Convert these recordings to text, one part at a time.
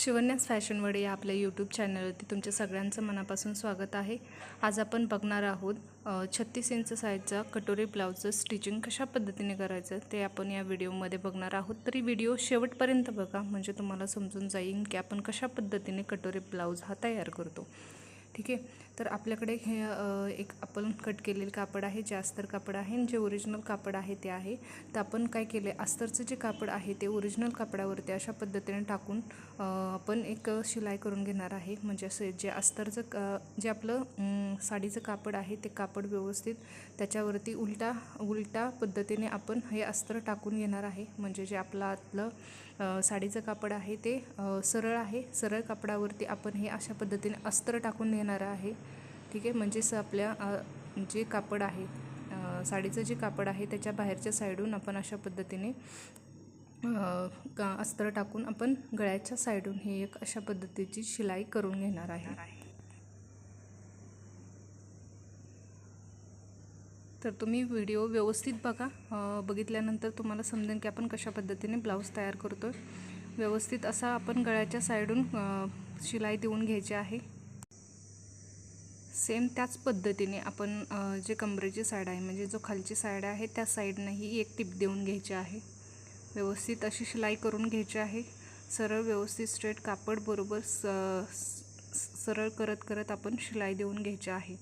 शिवन्यास फॅशनवडे या आपल्या यूट्यूब चॅनलवरती तुमच्या सगळ्यांचं मनापासून स्वागत आहे. आज आपण बघणार आहोत छत्तीस इंच साईजचा कटोरी ब्लाऊजचं स्टिचिंग कशा पद्धतीने करायचं ते आपण या व्हिडिओमध्ये बघणार आहोत. तरी व्हिडिओ शेवटपर्यंत बघा म्हणजे तुम्हाला समजून जाईल की आपण कशा पद्धतीने कटोरी ब्लाऊज हा तयार करतो. ठीक आहे? तर आपल्याकडे हे एक आपण कट केलेलं कापड आहे जे अस्तर कापड आहे आणि जे ओरिजिनल कापड आहे ते आहे. तर आपण काय केले अस्तरचं जे कापड आहे ते ओरिजिनल कापडावरती अशा पद्धतीने टाकून आपण एक शिलाई करून घेणार आहे. म्हणजे असं जे अस्तरचं क जे आपलं साडीचं कापड आहे ते कापड व्यवस्थित त्याच्यावरती उलटा उलटा पद्धतीने आपण हे अस्तर टाकून घेणार आहे. म्हणजे जे आपलं आतलं साडीचं कापड आहे ते सरळ आहे. सरळ कापडावरती आपण हे अशा पद्धतीने अस्तर टाकून घेणार आहे. ठीक आहे? म्हणजेच आपल्या जे कापड आहे साडीचं जे कापड आहे त्याच्या बाहेरच्या साईडून आपण अशा पद्धतीने का अस्तर टाकून आपण गळ्याच्या साईडून ही एक अशा पद्धतीची शिलाई करून घेणार आहे. तर तुम्ही व्हिडिओ व्यवस्थित बघा. बघितल्यानंतर तुम्हाला समजेल की आपण कशा पद्धतीने ब्लाऊज तयार करतो आहे व्यवस्थित असा आपण गळ्याच्या साईडून शिलाई देऊन घ्यायची आहे. सेम त्याच पद्धतीने आपण जे कमरेची साईड आहे म्हणजे जो खालची साईड आहे त्या साईडनंही एक टिप देऊन घ्यायची आहे. व्यवस्थित अशी शिलाई करून घ्यायची आहे. सरळ व्यवस्थित स्ट्रेट कापड बरोबर स सरळ करत करत आपण शिलाई देऊन घ्यायची आहे.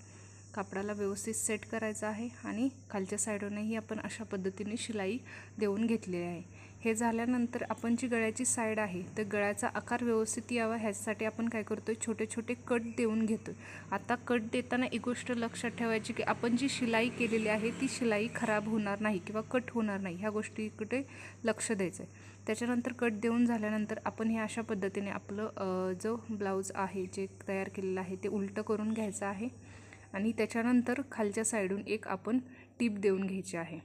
कापडाला व्यवस्थित सेट करायचं आहे आणि खालच्या साईडूनही आपण अशा पद्धतीने शिलाई देऊन घेतलेली आहे. हे झाल्यानंतर आपण जी गळ्याची साईड आहे तर गळ्याचा आकार व्यवस्थित यावा. ह्यासाठी आपण काय करतो आहे छोटे छोटे कट देऊन घेतो आता कट देताना एक गोष्ट लक्षात ठेवायची की आपण जी शिलाई केलेली आहे ती शिलाई खराब होणार नाही किंवा कट होणार नाही. ह्या गोष्टीकडे लक्ष द्यायचं आहे त्याच्यानंतर कट देऊन झाल्यानंतर आपण हे अशा पद्धतीने आपलं जो ब्लाऊज आहे जे तयार केलेलं आहे ते उलटं करून घ्यायचं आहे. आणि त्याच्यानंतर खालच्या साईडून एक आपण टीप देऊन घ्यायची आहे.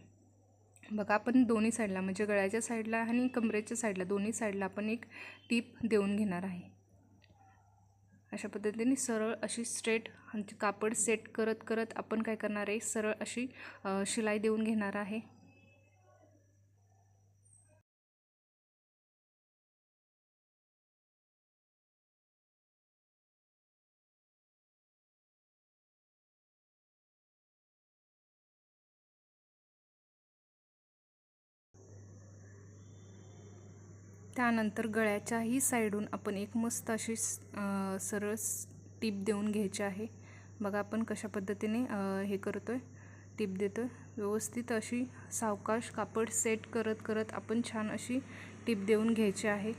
बघा आपण दोन्ही साईडला म्हणजे गळ्याच्या साईडला आणि कमरेच्या साईडला दोन्ही साईडला आपण एक टीप देऊन घेणार आहे. अशा पद्धतीने सरळ अशी स्ट्रेट म्हणजे कापड सेट करत करत आपण काय करणार आहे? सरळ अशी शिलाई देऊन घेणार आहे. त्यानंतर गळ्याच्याही साईडून आपण एक मस्त अशी स- सरळ टीप देऊन घ्यायची आहे. बघा आपण कशा पद्धतीने हे करतो आहे टीप देतो आहे व्यवस्थित अशी सावकाश कापड सेट करत करत आपण छान अशी टीप देऊन घ्यायची आहे.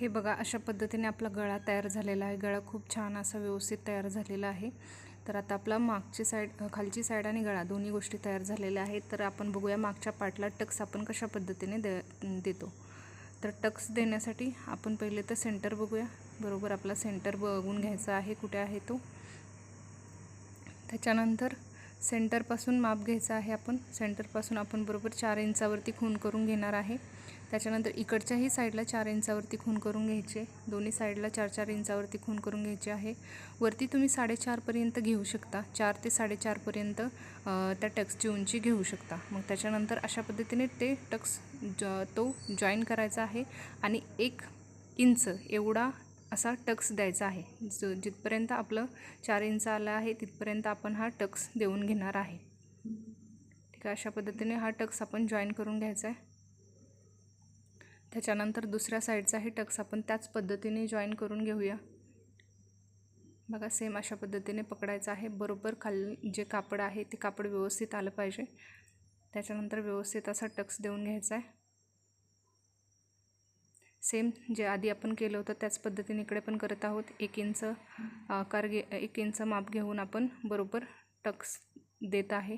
हे बघा अशा पद्धतीने आपला गळा तयार झालेला आहे. गळा खूप छान असा व्यवस्थित तयार झालेला आहे. तर आता आपला मागची साईड खालची साईड आणि गळा दोन्ही गोष्टी तयार झालेल्या आहेत. तर आपण बघूया मागच्या पार्टला टक्स आपण कशा पद्धतीने दे देतो. तर टक्स देण्यासाठी आपण पहिले तर सेंटर बघूया. बरोबर आपला सेंटर बघून घ्यायचा आहे कुठे आहे तो. त्याच्यानंतर सेंटरपासून माप घ्यायचा आहे आपण. सेंटरपासून आपण बरोबर चार इंचावरती खून करून घेणार आहे. त्याच्यानंतर इकडच्याही साईडला चार इंचावरती खून करून घ्यायचे. दोन्ही साईडला चार चार इंचावरती खून करून घ्यायचे आहे. वरती तुम्ही साडेचारपर्यंत घेऊ शकता. चार ते साडेचारपर्यंत त्या टक्सची उंची घेऊ शकता. मग त्याच्यानंतर अशा पद्धतीने ते टक्स ज तो जॉईन करायचा आहे आणि एक इंच एवढा असा टक्स द्यायचा आहे. ज जिथपर्यंत आपलं चार इंच आलं आहे तिथपर्यंत आपण हा टक्स देऊन घेणार आहे. ठीक आहे अशा पद्धतीने हा टक्स आपण जॉईन करून घ्यायचा आहे. त्याच्यानंतर दुसऱ्या साईडचाही टक्स आपण त्याच पद्धतीने जॉईन करून घेऊया. बघा सेम अशा पद्धतीने पकडायचं आहे. बरोबर खाल जे कापड आहे ते कापड व्यवस्थित आलं पाहिजे. त्याच्यानंतर व्यवस्थित असा टक्स देऊन घ्यायचा आहे. सेम जे आधी आपण केलं होतं त्याच पद्धतीने इकडे पण करत आहोत. एक इंच आकार घे एक इंच माप घेऊन आपण बरोबर टक्स देत आहे.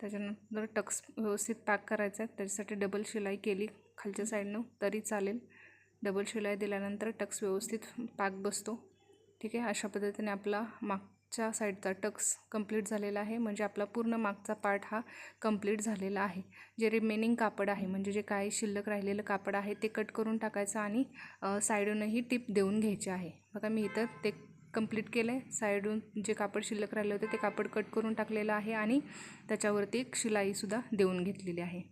त्याच्यानंतर टक्स व्यवस्थित पॅक करायचा आहे. त्याच्यासाठी डबल शिलाई केली. खालच्या साईडनं तरी चालेल. डबल शिलाई दिल्यानंतर टक्स व्यवस्थित पॅक बसतो. ठीक आहे? अशा पद्धतीने आपला मागच्या साईडचा टक्स कंप्लीट झालेला आहे. म्हणजे आपला पूर्ण मागचा पार्ट हा कंप्लीट झालेला आहे. जे रिमेनिंग कापड आहे म्हणजे जे काही शिल्लक राहिलेलं कापड आहे ते कट करून टाकायचं आणि साईडूनही टिप देऊन घ्यायचे आहे. बघा मी इथं ते कंप्लीट केलं आहे साईडून जे कापड शिल्लक राहिले होते ते कापड कट करून टाकलेलं आहे आणि त्याच्यावरती एक शिलाईसुद्धा देऊन घेतलेली आहे.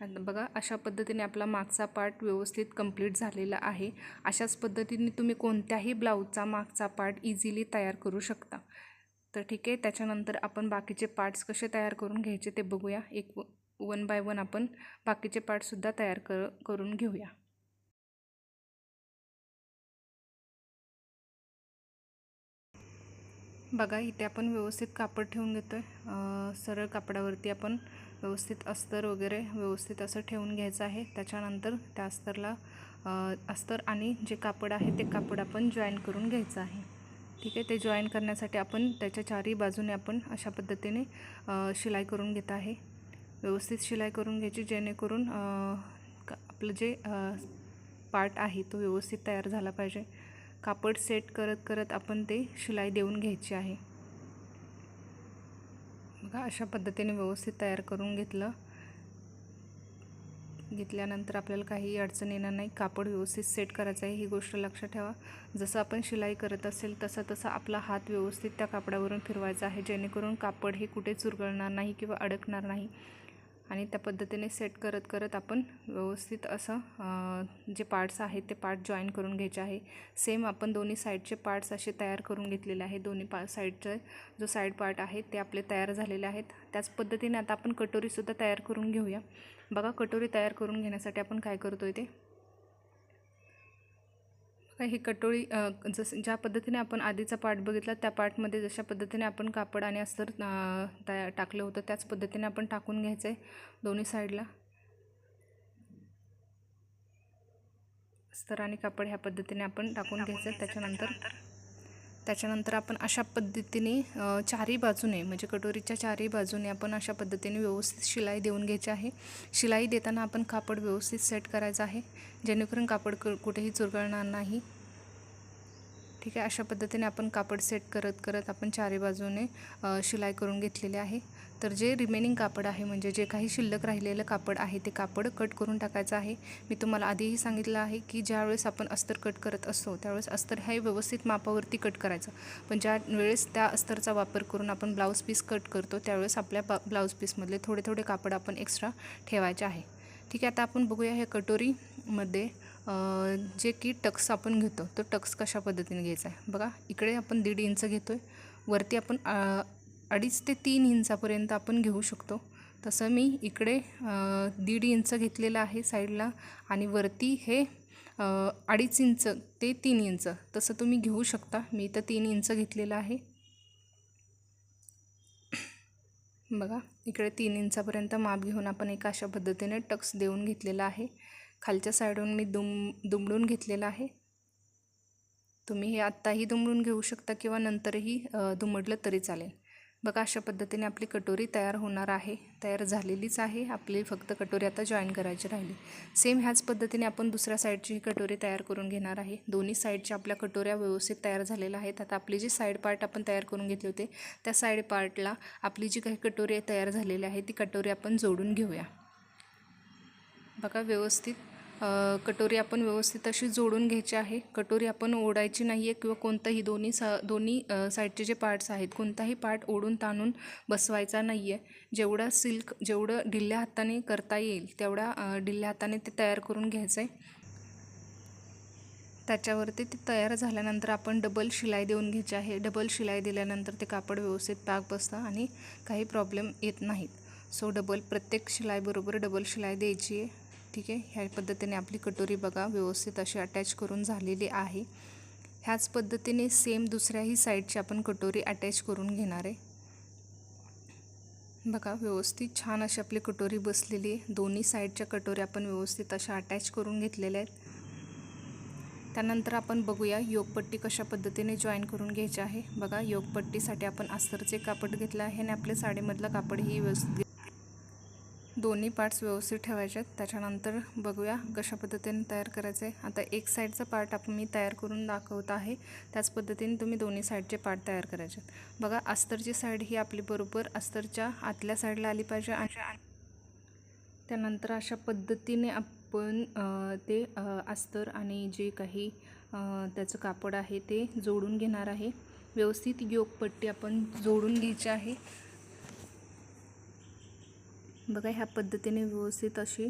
बघा अशा पद्धतीने आपला मागचा पार्ट व्यवस्थित कंप्लीट झालेला आहे. अशाच पद्धतीने तुम्ही कोणत्याही ब्लाऊजचा मागचा पार्ट इझिली तयार करू शकता. तर ठीक आहे त्याच्यानंतर आपण बाकीचे पार्ट्स कसे तयार करून घ्यायचे ते बघूया. एक वन बाय वन आपण बाकीचे पार्टसुद्धा तयार कर करून घेऊया. बघा इथे आपण व्यवस्थित कापड ठेवून घेतो आहे सरळ कापडावरती आपण व्यवस्थित अस्तर वगैरे व्यवस्थित असं ठेवून घ्यायचं आहे. त्याच्यानंतर त्या अस्तरला अस्तर आणि जे कापड आहे ते कापड आपण जॉईन करून घ्यायचं आहे. ठीक आहे? ते जॉईन करण्यासाठी आपण त्याच्या चारही बाजूने आपण अशा पद्धतीने शिलाई करून घेत आहे. व्यवस्थित शिलाई करून घ्यायची जेणेकरून आपलं जे पार्ट आहे तो व्यवस्थित तयार झाला पाहिजे. कापड सेट करत करत आपण ते शिलाई देऊन घ्यायची आहे. बघा अशा पद्धतीने व्यवस्थित तयार करून घेतलं. घेतल्यानंतर आपल्याला काही अडचण येणार नाही. कापड व्यवस्थित सेट करायचं आहे. ही गोष्ट लक्षात ठेवा. जसं आपण शिलाई करत असेल तसा तसा आपला हात व्यवस्थित त्या कापडावरून फिरवायचा आहे. जेणेकरून कापड हे कुठे चुरगळणार नाही किंवा अडकणार नाही. आणि त्या पद्धतीने सेट करत करत आपण व्यवस्थित असं जे पार्ट्स आहेत ते पार्ट जॉईन करून घ्यायचे आहे. सेम आपण दोन्ही साईडचे पार्ट्स असे तयार करून घेतलेले आहे. दोन्ही पा साईडचे जो साईड पार्ट आहे ते आपले तयार झालेले आहेत. त्याच पद्धतीने आता आपण कटोरीसुद्धा तयार करून घेऊया. बघा कटोरी तयार करून घेण्यासाठी आपण काय करतो आहे ते? ही कटोळी जसं ज्या पद्धतीने आपण आधीचा पार्ट बघितला त्या पार्टमध्ये जशा पद्धतीने आपण कापड आणि अस्तर तया टाकलं होतं त्याच पद्धतीने आपण टाकून घ्यायचं आहे दोन्ही साईडला. अस्तर आणि कापड ह्या पद्धतीने आपण टाकून घ्यायचं आहे त्याच्यानंतर त्याच्यानंतर आपण अशा पद्धतीने चारही बाजूने म्हणजे कटोरीच्या चारही बाजूने आपण अशा पद्धतीने व्यवस्थित शिलाई देऊन घ्यायची आहे. शिलाई देताना आपण कापड व्यवस्थित सेट करायचं आहे. जेणेकरून कापड क कुठेही चुरगळणार नाही. ठीक आहे? अशा पद्धतीने आपण कापड सेट करत करत आपण चारही बाजूने शिलाई करून घेतलेली आहे. तर जे रिमेनिंग कापड आहे म्हणजे जे काही शिल्लक राहिलेलं कापड आहे ते कापड कट करून टाकायचं आहे. मी तुम्हाला आधीही सांगितलं आहे की ज्यावेळेस आपण अस्तर कट करत असतो त्यावेळेस अस्तर हे व्यवस्थित मापावरती कट करायचं. पण ज्या वेळेस त्या अस्तरचा वापर करून आपण ब्लाऊज पीस कट करतो त्यावेळेस आपल्या बा ब्लाऊज पीसमधले थोडे थोडे कापड आपण एक्स्ट्रा ठेवायचे आहे. ठीक आहे आता आपण बघूया ह्या कटोरीमध्ये जे की टक्स आपण घेतो तो टक्स कशा पद्धतीने घ्यायचा आहे? बघा इकडे आपण दीड इंच घेतो आहे वरती आपण अडीच ते तीन इंचापर्यंत आपण घेऊ शकतो. तसं मी इकडे दीड इंच घेतलेलं आहे साईडला आणि वरती हे अडीच इंच ते तीन इंच तसं तुम्ही घेऊ शकता. मी इथं तीन इंच घेतलेलं आहे. बघा इकडे तीन इंचापर्यंत माप घेऊन आपण एका अशा पद्धतीने टक्स देऊन घेतलेला आहे. खालच्या साईडून मी दुम दुमडून घेतलेलं आहे. तुम्ही हे आत्ताही दुमडून घेऊ शकता किंवा नंतरही दुमडलं तरी चालेल. बघा अशा पद्धतीने आपली कटोरी तयार होणार आहे. तयार झालेलीच आहे. आपली फक्त कटोरी आता जॉईन करायची राहिली. सेम ह्याच पद्धतीने आपण दुसऱ्या साईडची ही कटोरी तयार करून घेणार आहे. दोन्ही साईडच्या आपल्या कटोऱ्या व्यवस्थित तयार झालेल्या आहेत. आता आपली जी साईड पार्ट आपण तयार करून घेतले होते त्या साईड पार्टला आपली जी काही कटोरी तयार झालेली आहे ती कटोरी आपण जोडून घेऊया. बघा व्यवस्थित कटोरी आपण व्यवस्थित अशी जोडून घ्यायची आहे. कटोरी आपण ओढायची नाही आहे किंवा कोणताही दोन्ही सा दोन्ही साईडचे जे पार्ट्स आहेत कोणताही पार्ट ओढून ताणून बसवायचा नाही आहे जेवढा सिल्क जेवढं ढिल्ल्या हाताने करता येईल तेवढा ढिल्ल्या हाताने ते तयार करून घ्यायचं आहे त्याच्यावरती ते तयार झाल्यानंतर आपण डबल शिलाई देऊन घ्यायची आहे. डबल शिलाई दिल्यानंतर ते कापड व्यवस्थित पाक बसतं आणि काही प्रॉब्लेम येत नाहीत. सो डबल प्रत्येक शिलाईबरोबर डबल शिलाई द्यायची आहे. ठीक आहे. ह्या पद्धतीने आपली कटोरी बघा व्यवस्थित अशी अटॅच करून झालेली आहे. ह्याच पद्धतीने सेम दुसऱ्याही साईडची आपण कटोरी अटॅच करून घेणार आहे. बघा व्यवस्थित छान अशी आपली कटोरी बसलेली आहे. दोन्ही साईडच्या कटोऱ्या आपण व्यवस्थित अशा अटॅच करून घेतलेल्या आहेत. त्यानंतर आपण बघूया योगपट्टी कशा पद्धतीने जॉईन करून घ्यायची आहे. बघा योगपट्टीसाठी आपण अस्तरचे कापड घेतलं आहे आणि आपल्या साडीमधलं कापडही व्यवस्थित दोन्ही पार्ट्स व्यवस्थित ठेवायचे आहेत त्याच्यानंतर बघूया कशा पद्धतीने तयार करायचं आहे आता एक साईडचा पार्ट आपण मी तयार करून दाखवत आहे. त्याच पद्धतीने तुम्ही दोन्ही साईडचे पार्ट तयार करायचे आहेत बघा अस्तरची साईड ही आपली बरोबर अस्तरच्या आतल्या साईडला आली पाहिजे आणि त्यानंतर अशा पद्धतीने आपण ते अस्तर आणि जे काही त्याचं कापड आहे ते जोडून घेणार आहे. व्यवस्थित योगपट्टी आपण जोडून घ्यायची आहे. बघा ह्या पद्धतीने व्यवस्थित अशी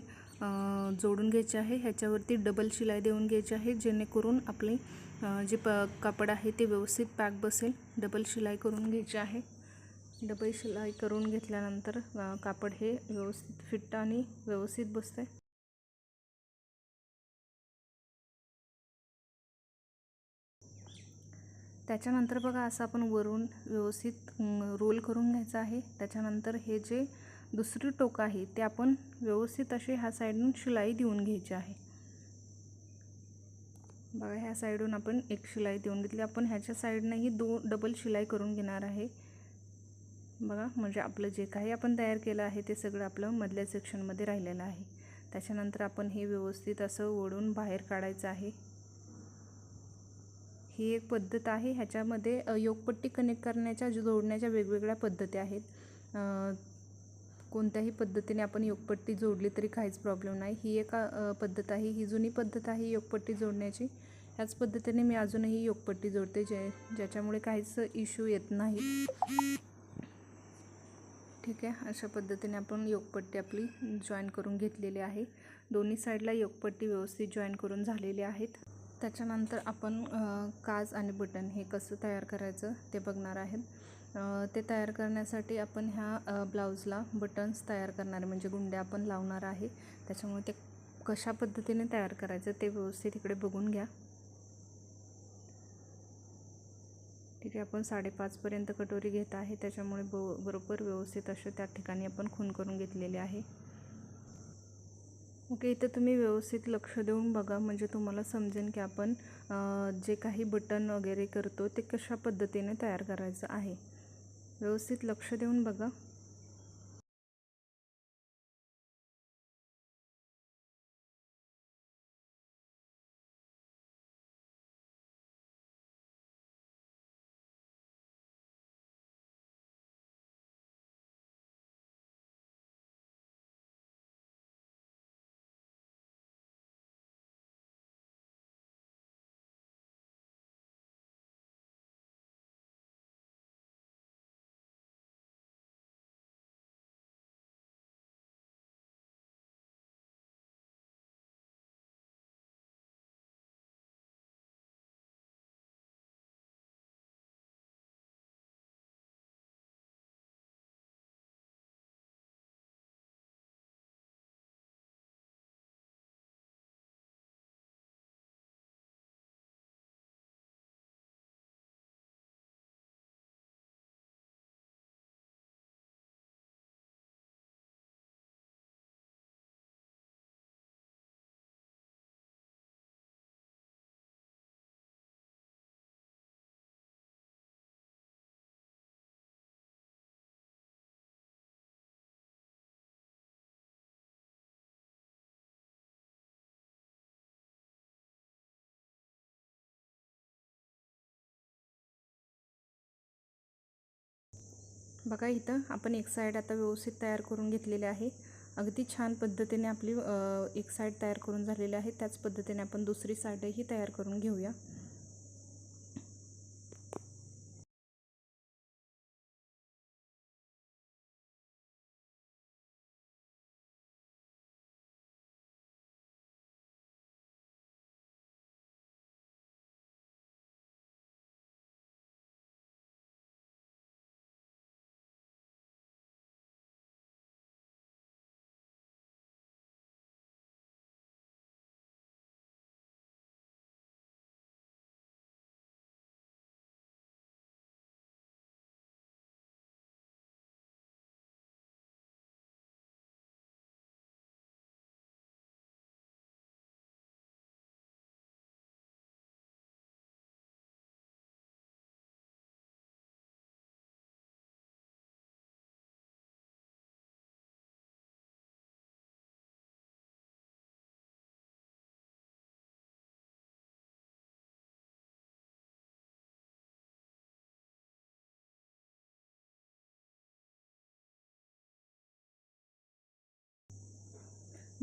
जोडून घ्यायची आहे. ह्याच्यावरती डबल शिलाई देऊन घ्यायची आहे जेणेकरून आपले जे प कापड आहे ते व्यवस्थित पॅक बसेल. डबल शिलाई करून घ्यायची आहे. डबल शिलाई करून घेतल्यानंतर कापड हे व्यवस्थित फिट आणि व्यवस्थित बसते त्याच्यानंतर बघा असं आपण वरून व्यवस्थित रोल करून घ्यायचं आहे. त्याच्यानंतर हे जे दुसरी टोक आहे ते आपण व्यवस्थित असे ह्या साईडून शिलाई देऊन घ्यायची आहे. बघा ह्या साईडून आपण एक शिलाई देऊन घेतली. आपण ह्याच्या साईडनंही दोन डबल शिलाई करून घेणार आहे. बघा म्हणजे आपलं जे काही आपण तयार केलं आहे ते सगळं आपलं मधल्या सेक्शनमध्ये राहिलेलं आहे. त्याच्यानंतर आपण हे व्यवस्थित असं ओढून बाहेर काढायचं आहे. ही एक पद्धत आहे. ह्याच्यामध्ये योगपट्टी कनेक्ट करण्याच्या जोडण्याच्या वेगवेगळ्या पद्धती आहेत. कोणत्याही पद्धतीने आपण योगपट्टी जोडली तरी काहीच प्रॉब्लेम नाही. ही एक पद्धत आहे. ही जुनी पद्धत आहे योगपट्टी जोडण्याची. ह्याच पद्धतीने मी अजूनही योगपट्टी जोडते जे ज्याच्यामुळे काहीच इश्यू येत नाही. ठीक आहे. अशा पद्धतीने आपण योगपट्टी आपली जॉईन करून घेतलेली आहे. दोन्ही साईडला योगपट्टी व्यवस्थित जॉईन करून झालेली आहेत. त्याच्यानंतर आपण काज आणि बटन हे कसं तयार करायचं ते बघणार आहेत. ते तयार करण्यासाठी आपण ह्या ब्लाऊजला बटन्स तयार करणार म्हणजे गुंड्या आपण लावणार आहे. त्याच्यामुळे ते कशा पद्धतीने तयार करायचं ते व्यवस्थित इकडे बघून घ्या. ठीक आहे आपण साडेपाचपर्यंत कटोरी घेत आहे. त्याच्यामुळे ब बरोबर व्यवस्थित असे त्या ठिकाणी आपण खून करून घेतलेले आहे. ओके इथं तुम्ही व्यवस्थित लक्ष देऊन बघा. म्हणजे तुम्हाला समजेन की आपण जे काही बटन वगैरे करतो ते कशा पद्धतीने तयार करायचं आहे. व्यवस्थित लक्ष देऊन बघा. बघा इथं आपण एक साईड आता व्यवस्थित तयार करून घेतलेली आहे. अगदी छान पद्धतीने आपली एक साईड तयार करून झालेली आहे. त्याच पद्धतीने आपण दुसरी साईडही तयार करून घेऊया.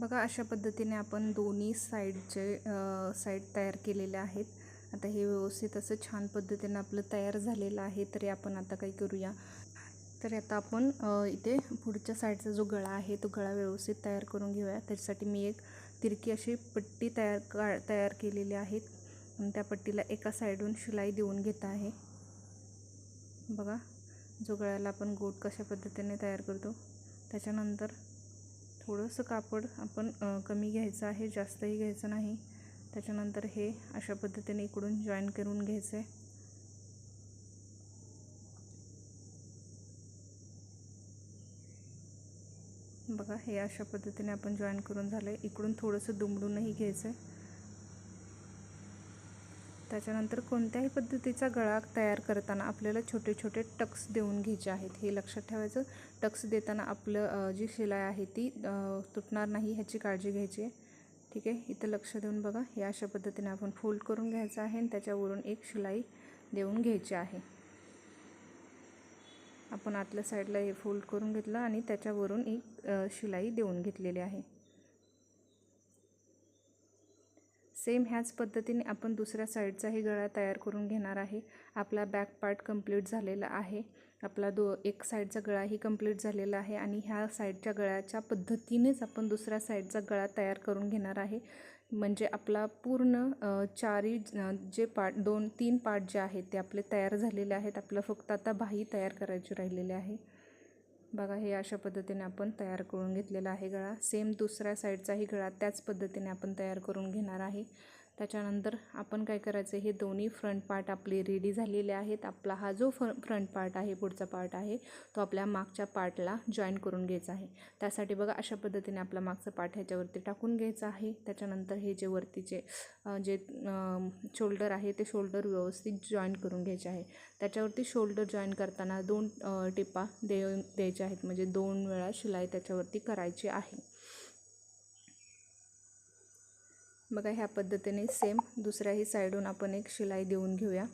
बघा अशा पद्धतीने आपण दोन्ही साईडचे साईड तयार केलेले आहेत. आता हे व्यवस्थित असं छान पद्धतीने आपलं तयार झालेलं आहे तरी आपण आता काही करूया. तर आता आपण इथे पुढच्या साईडचा जो गळा आहे तो गळा व्यवस्थित तयार करून घेऊया. त्याच्यासाठी मी एक तिरकी अशी पट्टी तयार का तयार केलेली आहेत आणि त्या पट्टीला एका साईडून शिलाई देऊन घेत आहे. बघा जो गळ्याला आपण गोट कशा पद्धतीने तयार करतो त्याच्यानंतर थोडंसं कापड आपण कमी घ्यायचं आहे जास्तही घ्यायचं नाही. त्याच्यानंतर हे अशा पद्धतीने इकडून जॉईन करून घ्यायचं आहे बघा हे अशा पद्धतीने आपण जॉईन करून झालं आहे इकडून थोडंसं दुमडूनही घ्यायचं आहे त्याच्यानंतर कोणत्याही पद्धतीचा गळा तयार करताना आपल्याला छोटे छोटे टक्स देऊन घ्यायचे आहेत. हे लक्षात ठेवायचं. टक्स देताना आपलं जी शिलाई आहे ती तुटणार नाही ह्याची काळजी घ्यायची. आहे ठीक आहे? इथं लक्ष देऊन बघा. हे अशा पद्धतीने आपण फोल्ड करून घ्यायचं आहे आणि त्याच्यावरून एक शिलाई देऊन घ्यायची आहे. आपण आतल्या साईडला हे फोल्ड करून घेतलं आणि त्याच्यावरून एक शिलाई देऊन घेतलेली आहे. सेम ह्याच पद्धतीने आपण दुसऱ्या साईडचाही गळा तयार करून घेणार आहे. आपला बॅक पार्ट कंप्लीट झालेला आहे. आपला दो एक साईडचा गळाही कंप्लीट झालेला आहे आणि ह्या साईडच्या गळ्याच्या पद्धतीनेच आपण दुसऱ्या साईडचा गळा तयार करून घेणार आहे. म्हणजे आपला पूर्ण चारी जे पार्ट दोन तीन पार्ट जे आहेत ते आपले तयार झालेले आहेत. आपलं फक्त आता बाही तयार करायची राहिलेली आहे. बघा हे अशा पद्धतीने आपण तयार करून घेतलेला आहे गळा. सेम दुसऱ्या साईडचाही गळा त्याच पद्धतीने आपण तयार करून घेणार आहे. त्याच्यानंतर आपण काय करायचं हे दोन्ही फ्रंट पार्ट आपले रेडी झालेले आहेत. आपला हा जो फ फ्रंट पार्ट आहे पुढचा पार्ट आहे तो आपल्या मागच्या पार्टला जॉईन करून घ्यायचा आहे. त्यासाठी बघा अशा पद्धतीने आपला मागचा पार्ट ह्याच्यावरती टाकून घ्यायचा आहे. त्याच्यानंतर हे जे वरतीचे जे शोल्डर आहे ते शोल्डर व्यवस्थित जॉईन करून घ्यायचे आहे. त्याच्यावरती शोल्डर जॉईन करताना दोन टिपा दे द्यायच्या आहेत. म्हणजे दोन वेळा शिलाई त्याच्यावरती करायची आहे. बघा ह्या पद्धतीने सेम दुसऱ्याही साईडून आपण एक शिलाई देऊन घेऊया.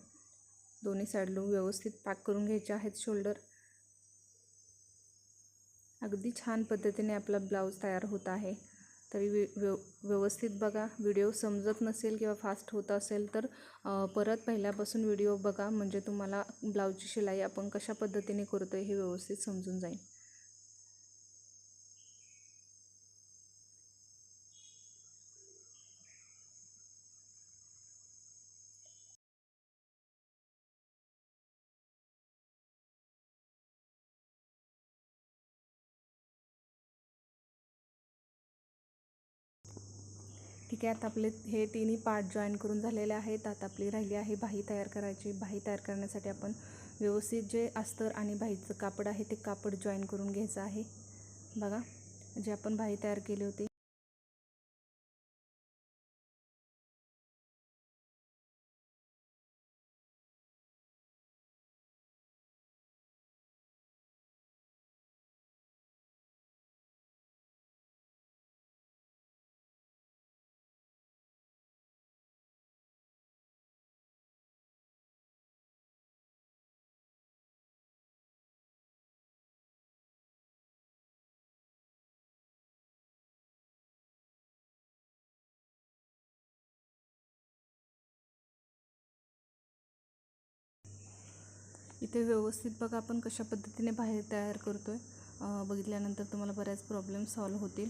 दोन्ही साईडून व्यवस्थित पॅक करून घ्यायचे आहेत शोल्डर अगदी छान पद्धतीने आपला ब्लाऊज तयार होत आहे. तरी व्यव व्यवस्थित बघा व्हिडिओ समजत नसेल किंवा फास्ट होत असेल तर परत पहिल्यापासून व्हिडिओ बघा म्हणजे तुम्हाला ब्लाऊजची शिलाई आपण कशा पद्धतीने करतो आहे हे व्यवस्थित समजून जाईल. ठीक आहे आता आपले हे तिन्ही पार्ट जॉईन करून झालेले आहेत. आता आपली राहिली आहे बाही तयार करायची. बाही तयार करण्यासाठी आपण व्यवस्थित जे अस्तर आणि बाहीचं कापड आहे ते कापड जॉईन करून घ्यायचं आहे. बघा जे आपण बाही तयार केली होती. ते व्यवस्थित बघा आपण कशा पद्धतीने बाहेर तयार करतो आहे बघितल्यानंतर तुम्हाला बऱ्याच प्रॉब्लेम सॉल्व होतील.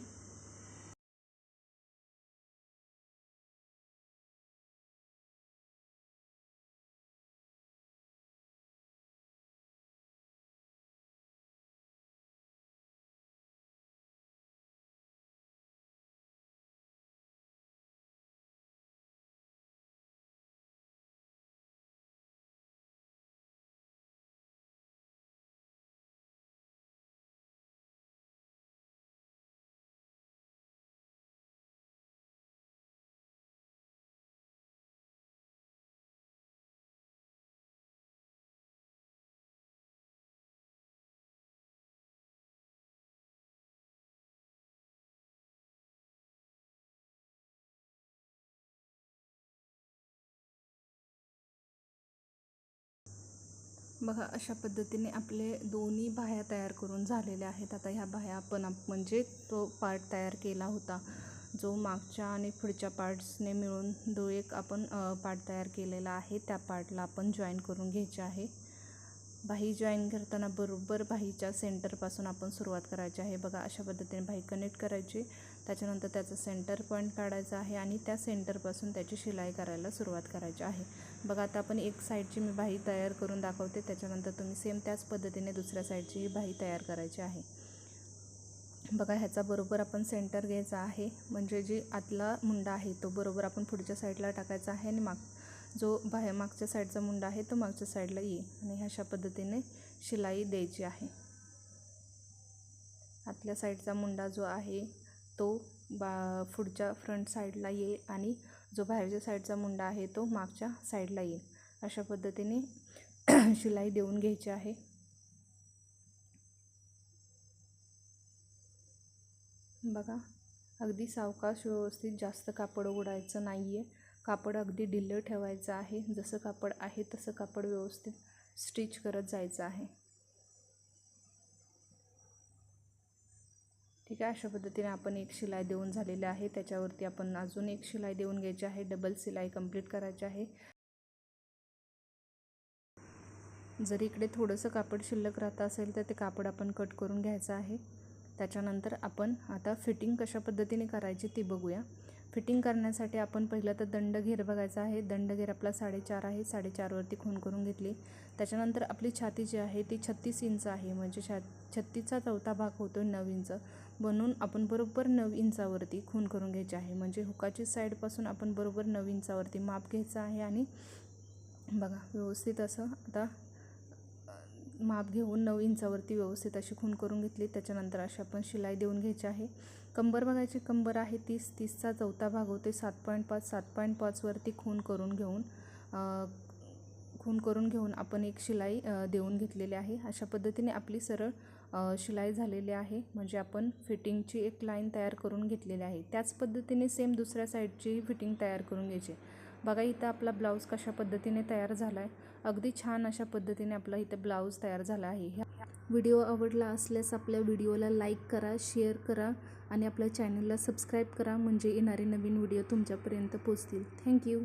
बघा अशा पद्धतीने आपले दोन्ही बाह्या तयार करून झालेल्या आहेत. आता ह्या बाह्या आपण आप- म्हणजे तो पार्ट तयार केला होता. जो मागच्या आणि पुढच्या पार्ट्सने मिळून दो एक आपण पार्ट तयार केलेला आहे. त्या पार्टला आपण जॉईन करून घ्यायचे आहे. बाही जॉईन करताना बरोबर बाहीच्या सेंटरपासून आपण सुरुवात करायची आहे. बघा अशा पद्धतीने बाही कनेक्ट करायची. त्याच्यानंतर त्याचं सेंटर पॉईंट काढायचा आहे आणि त्या सेंटरपासून त्याची शिलाई करायला सुरुवात करायची आहे. बघा आता आपण एक साईडची मी बाही तयार करून दाखवते. त्याच्यानंतर तुम्ही सेम त्याच पद्धतीने दुसऱ्या साईडची ही बाही तयार करायची आहे. बघा ह्याचा बरोबर आपण सेंटर घ्यायचा आहे. म्हणजे जी आतला मुंडा आहे तो बरोबर आपण पुढच्या साईडला टाकायचा आहे आणि माग जो बाहेर मागच्या साईडचा मुंडा आहे तो मागच्या साईडला येईल. आणि अशा पद्धतीने शिलाई द्यायची आहे. आतल्या साईडचा मुंडा जो आहे तो बा पुढच्या फ्रंट साईडला येईल आणि जो बाहेरच्या साईडचा मुंडा आहे तो मागच्या साईडला येईल. अशा पद्धतीने शिलाई देऊन घ्यायची आहे. बघा अगदी सावकाश व्यवस्थित जास्त कापड उडायचं नाही आहे कापड अगदी ढिल्लं ठेवायचं आहे. जसं कापड आहे तसं कापड व्यवस्थित स्टिच करत जायचं आहे. ठीक आहे अशा पद्धतीने आपण एक शिलाई देऊन झालेली आहे. त्याच्यावरती आपण अजून एक शिलाई देऊन घ्यायची आहे. डबल शिलाई कंप्लीट करायची आहे. जर इकडे थोडंसं कापड शिल्लक राहतं असेल तर ते कापड आपण कट करून घ्यायचं आहे. त्याच्यानंतर आपण आता फिटिंग कशा पद्धतीने करायची ती बघूया. फिटिंग करण्यासाठी आपण पहिलं तर दंडघेर बघायचा आहे. दंडघेर आपला साडेचार आहे. साडेचारवरती खून करून घेतली. त्याच्यानंतर आपली छाती जी आहे ती छत्तीस इंच आहे. म्हणजे छा छत्तीसचा चौथा भाग होतो नऊ इंच. बनून आपण बरोबर नऊ इंचावरती खून करून घ्यायची आहे. म्हणजे हुकाची साईडपासून आपण बरोबर नऊ इंचावरती माप घ्यायचं आहे आणि बघा व्यवस्थित असं आता माप घेऊन नऊ इंचावरती व्यवस्थित अशी खून करून घेतली. त्याच्यानंतर अशी आपण शिलाई देऊन घ्यायची आहे. कंबर बघायची कंबर आहे तीस तीसचा चौथा भाग होते सात पॉईंट पाच सात पॉईंट पाचवरती खून करून घेऊन खून करून घेऊन आपण एक शिलाई देऊन घेतलेली आहे. अशा पद्धतीने आपली सरळ शिलाई झालेली आहे. म्हणजे आपण फिटिंगची एक लाईन तयार करून घेतलेली आहे. त्याच पद्धतीने सेम दुसऱ्या साईडची फिटिंग तयार करून घ्यायची. बघा इथं आपला ब्लाऊज कशा पद्धतीने तयार झाला आहे अगदी छान अशा पद्धतीने आपला इथं ब्लाऊज तयार झाला आहे. व्हिडिओ आवडला असल्यास आपल्या व्हिडिओला लाईक करा शेअर करा आणि आपल्या चॅनलला सबस्क्राईब करा. म्हणजे येणारे नवीन व्हिडिओ तुमच्यापर्यंत पोचतील थँक्यू